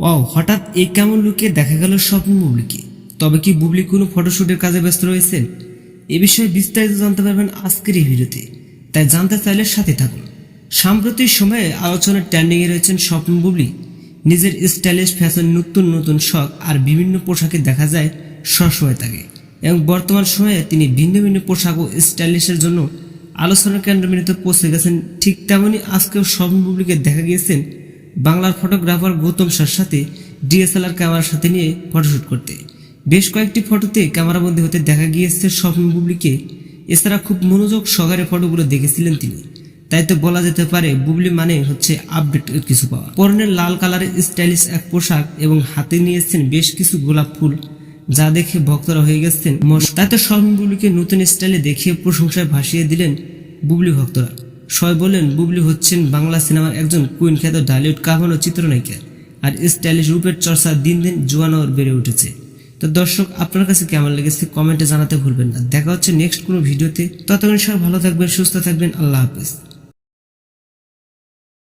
Wow, হঠাৎ এই কেমন লুকে দেখা গেল স্বপ্ন বুবলিকে তবে কি বুবলি কোনো ফটোশুটের কাজে ব্যস্ত রয়েছেন এ বিষয়ে বিস্তারিত জানতে পারবেন আজকের এই ভিডিওতে। তাই জানতে চাইলে সাথে থাকুন। সাম্প্রতিক সময়ে আলোচনার ট্যান্ডিংয়ে রয়েছেন স্বপ্ন বুবলি। নিজের স্টাইলিশ ফ্যাশন, নতুন নতুন শখ আর বিভিন্ন পোশাকে দেখা যায় সবসময় তাকে এবং বর্তমান সময়ে তিনি ভিন্ন ভিন্ন পোশাক ও স্টাইলিশের জন্য আলোচনার কেন্দ্রবিন্দুতে পৌঁছে গেছেন। ঠিক তেমনই আজকেও স্বপ্ন বুবলিকে দেখা গিয়েছেন বাংলার ফটোগ্রাফার গৌতম সার সাথে ডিএসএলআর ক্যামেরার সাথে নিয়ে ফটোশুট করতে। বেশ কয়েকটি ফটোতে ক্যামেরাবন্দি হতে দেখা গিয়েছে স্বপ্ন বুবলিকে। এছাড়া খুব মনোযোগ সহকারে ফটোগুলো দেখেছিলেন তিনি। তাই তো বলা যেতে পারে বুবলি মানে হচ্ছে আপডেট কিছু পাওয়া। পরনের লাল কালারের স্টাইলিশ এক পোশাক এবং হাতে নিয়েছেন বেশ কিছু গোলাপ ফুল, যা দেখে ভক্তরা হয়ে গেছেন মশ- তাই তো স্বপ্ন বুবলিকে নতুন স্টাইলে দেখিয়ে প্রশংসায় ভাসিয়ে দিলেন বুবলি ভক্তরা। সবাই বললেন, বুবলি হচ্ছেন বাংলা সিনেমার একজন কুইন খ্যাত ঢালিউড কাভানো চিত্রনায়িকা আর স্টাইলিশ রূপের চর্চা দিন দিন জোয়ানোর বেড়ে উঠেছে। তো দর্শক, আপনার কাছে কেমন লেগেছে কমেন্টে জানাতে ভুলবেন না। দেখা হচ্ছে নেক্সট কোনো ভিডিওতে। ততক্ষণ সব ভালো থাকবেন, সুস্থ থাকবেন। আল্লাহ হাফেজ।